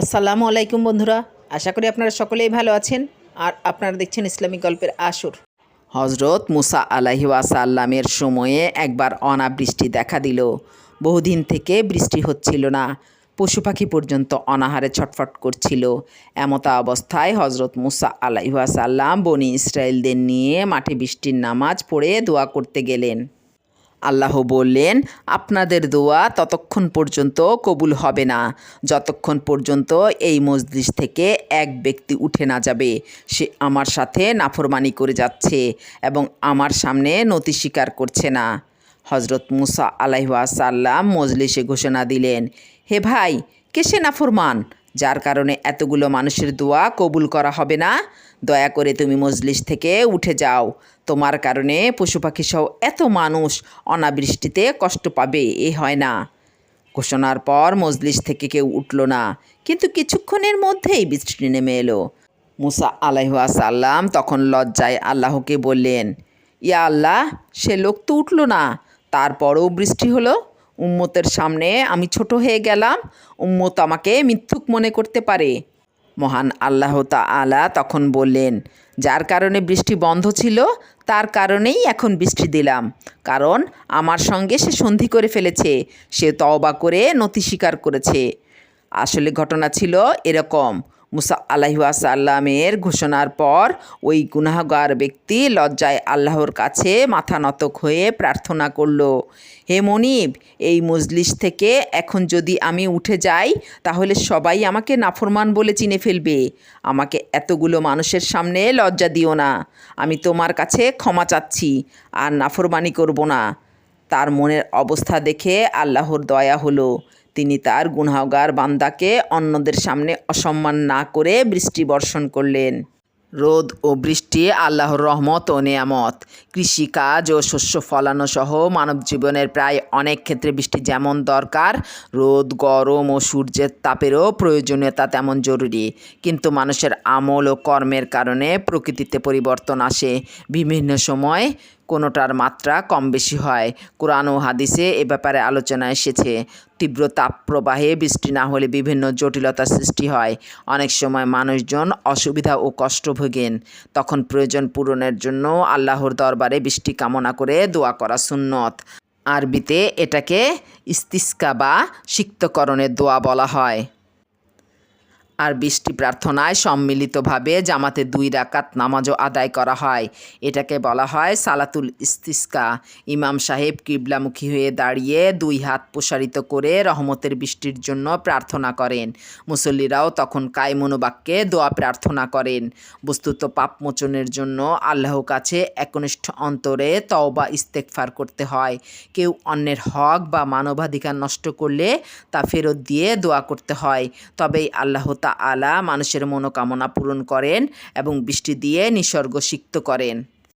আসসালামু আলাইকুম বন্ধুরা, আশা করি আপনারা সকলেই ভালো আছেন আর আপনারা দেখছেন ইসলামিক গল্পের আসর। হজরত মুসা আলাহি ওয়াসাল্লামের সময়ে একবার অনাবৃষ্টি দেখা দিল। বহুদিন থেকে বৃষ্টি হচ্ছিল না, পশু পাখি পর্যন্ত অনাহারে ছটফট করছিল। এমতা অবস্থায় হজরত মুসা আলাহি ওয়াসাল্লাম বনি ইসরায়েলদের নিয়ে মাঠে বৃষ্টির নামাজ পড়ে দোয়া করতে গেলেন। আল্লাহ বললেন, আপনাদের দোয়া ততক্ষণ পর্যন্ত কবুল হবে না। যতক্ষণ পর্যন্ত এই মসজিদ থেকে এক ব্যক্তি উঠে না যাবে, সে আমার সাথে নাফরমানি করে যাচ্ছে এবং আমার সামনে নতি স্বীকার করছে না। হজরত মুসা আলাইহাসাল্লাম মজলিসে ঘোষণা দিলেন, হে ভাই কেসে নাফরমান? যার কারণে এতগুলো মানুষের দোয়া কবুল করা হবে না। দয়া করে তুমি মজলিস থেকে উঠে যাও। তোমার কারণে পশু পাখি সহ এত মানুষ অনাবৃষ্টিতে কষ্ট পাবে, এ হয় না। ঘোষণার পর মজলিস থেকে কেউ উঠল না, কিন্তু কিছুক্ষণের মধ্যেই বৃষ্টি নেমে এলো। মুসা আলাইহাসাল্লাম তখন লজ্জায় আল্লাহকে বললেন, ইয়া আল্লাহ, সে লোক তো উঠল না, তারপরও বৃষ্টি হলো? উম্মতের সামনে আমি ছোট হয়ে গেলাম, উম্মত আমাকে মিথ্যুক মনে করতে পারে। মহান আল্লাহ আলা তখন বললেন, যার কারণে বৃষ্টি বন্ধ ছিল, তার কারণেই এখন বৃষ্টি দিলাম। কারণ আমার সঙ্গে সে সন্ধি করে ফেলেছে, সে তওবা করে নতি স্বীকার করেছে। আসলে ঘটনা ছিল এরকম মুসা আলাইসাল্লামের ঘোষণার পর ওই গুনাহগার ব্যক্তি লজ্জায় আল্লাহর কাছে মাথা নতক হয়ে প্রার্থনা করল, হে মনিব, এই মজলিস থেকে এখন যদি আমি উঠে যাই, তাহলে সবাই আমাকে নাফরমান বলে চিনে ফেলবে। আমাকে এতগুলো মানুষের সামনে লজ্জা দিও না। আমি তোমার কাছে ক্ষমা চাচ্ছি, আর নাফরমানি করব না। তার মনের অবস্থা দেখে আল্লাহর দয়া হলো। তিনি তার গুনাহগার বান্দাকে অন্যদের সামনে অসম্মান না করে বৃষ্টি বর্ষণ করলেন। রোদ ও বৃষ্টি আল্লাহর রহমত ও নেয়ামত। কৃষিকাজ ও শস্য ফলানো সহ মানব জীবনের প্রায় অনেক ক্ষেত্রে বৃষ্টি যেমন দরকার, রোদ, গরম ও সূর্যের তাপেরও প্রয়োজনীয়তা তেমন জরুরি। কিন্তু মানুষের আমল ও কর্মের কারণে প্রকৃতিতে পরিবর্তন আসে। বিভিন্ন সময় কোনোটার মাত্রা কম বেশি হয়। কোরআন ও হাদিসে এ ব্যাপারে আলোচনা এসেছে। তীব্র তাপপ্রবাহে বৃষ্টি না হলে বিভিন্ন জটিলতার সৃষ্টি হয়। অনেক সময় মানুষজন অসুবিধা ও কষ্ট ভোগেন। তখন প্রয়োজন পূরণের জন্য আল্লাহর দরবারে বৃষ্টি কামনা করে দোয়া করা সুন্নত। আরবিতে এটাকে ইস্তিস্কা বা সিক্তকরণের দোয়া বলা হয়। আর বৃষ্টি প্রার্থনায় সম্মিলিতভাবে জামাতে দুই রাকাত নামাজও আদায় করা হয়। এটাকে বলা হয় সালাতুল ইস্তিস্কা। ইমাম সাহেব কিবলামুখী হয়ে দাঁড়িয়ে দুই হাত প্রসারিত করে রহমতের বৃষ্টির জন্য প্রার্থনা করেন। মুসল্লিরাও তখন কায়মনোবাক্যে দোয়া প্রার্থনা করেন। বস্তুত পাপমোচনের জন্য আল্লাহ কাছে একনিষ্ঠ অন্তরে তওবা ইস্তেকফার করতে হয়। কেউ অন্যের হক বা মানবাধিকার নষ্ট করলে তা ফেরত দিয়ে দোয়া করতে হয়। তবেই আল্লাহ আলা মানুষের মনোকামনা পূরণ করেন এবং বৃষ্টি দিয়ে নিসর্গ সিক্ত করেন।